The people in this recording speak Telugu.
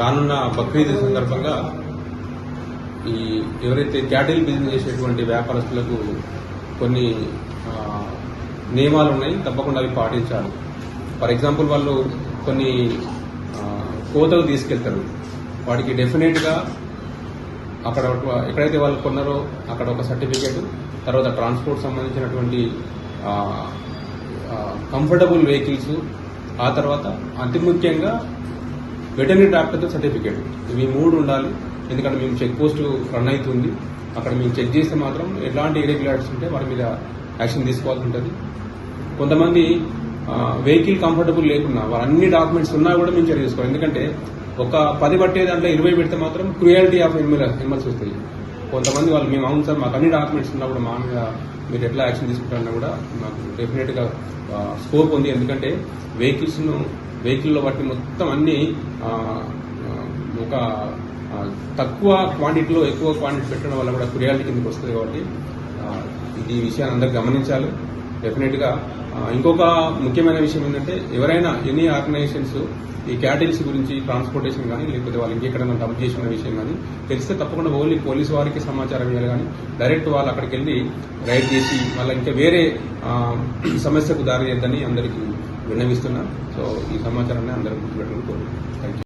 రానున్న బక్రీద్ సందర్భంగా ఈ ఎవరైతే క్యాటిల్ బిజినెస్ చేసేటువంటి వ్యాపారస్తులకు కొన్ని నియమాలు ఉన్నాయి తప్పకుండా అవి పాటించాలి. ఫర్ ఎగ్జాంపుల్ వాళ్ళు కొన్ని కోతలు తీసుకెళ్తారు. వాటికి డెఫినెట్గా అక్కడ ఎక్కడైతే వాళ్ళు కొన్నారో అక్కడ ఒక సర్టిఫికేట్ తర్వాత ట్రాన్స్పోర్ట్ సంబంధించినటువంటి కంఫర్టబుల్ వెహికల్స్ ఆ తర్వాత అతి ముఖ్యంగా వెటర్నరీ డాక్టర్తో సర్టిఫికేట్ ఇవి మూడు ఉండాలి. ఎందుకంటే మేము చెక్ పోస్ట్ రన్ అవుతుంది. అక్కడ మేము చెక్ చేస్తే మాత్రం ఎలాంటి ఇరెగ్యులారిటీస్ ఉంటే వాటి మీద యాక్షన్ తీసుకోవాల్సి ఉంటుంది. కొంతమంది వెహికల్ కంఫర్టబుల్ లేకున్నా వారు అన్ని డాక్యుమెంట్స్ ఉన్నా కూడా మేము చర్య తీసుకోవాలి ఎందుకంటే ఒక పది పట్టే దాంట్లో ఇరవై పెడితే మాత్రం క్రుయాలిటీ ఆఫ్ ఎనిమల్ ఎనిమల్స్ వస్తాయి. కొంతమంది వాళ్ళు మేము అవును సార్ మాకు అన్ని డాక్యుమెంట్స్ ఉన్నా కూడా మా మీద మీరు ఎట్లా యాక్షన్ తీసుకుంటారన్నా కూడా మాకు డెఫినెట్గా స్కోప్ ఉంది. ఎందుకంటే వెహికల్స్ను వెహికల్లో బట్టి మొత్తం అన్ని ఒక తక్కువ క్వాంటిటీలో ఎక్కువ క్వాంటిటీ పెట్టడం వల్ల కూడా క్రియాలిటీ కిందకి వస్తుంది కాబట్టి ఇది ఈ విషయాన్ని అందరూ గమనించాలి. డెఫినెట్గా ఇంకొక ముఖ్యమైన విషయం ఏంటంటే ఎవరైనా ఎనీ ఆర్గనైజేషన్స్ ఈ క్యాటిల్స్ గురించి ట్రాన్స్పోర్టేషన్ కానీ లేకపోతే వాళ్ళు ఇంకెక్కడైనా డబ్బు చేసిన విషయం కానీ తెలిస్తే తప్పకుండా ఓన్లీ పోలీసు వారికి సమాచారం ఇవ్వాలి కానీ డైరెక్ట్ వాళ్ళు అక్కడికి వెళ్ళి రైడ్ చేసి మళ్ళీ ఇంకా వేరే సమస్యకు దారి చేద్దని అందరికీ విన్నవిస్తున్నాం సో ఈ సమాచారాన్ని అందరూ గుర్తుపెట్టుకుని కోరుకుంటున్నాం థ్యాంక్ యూ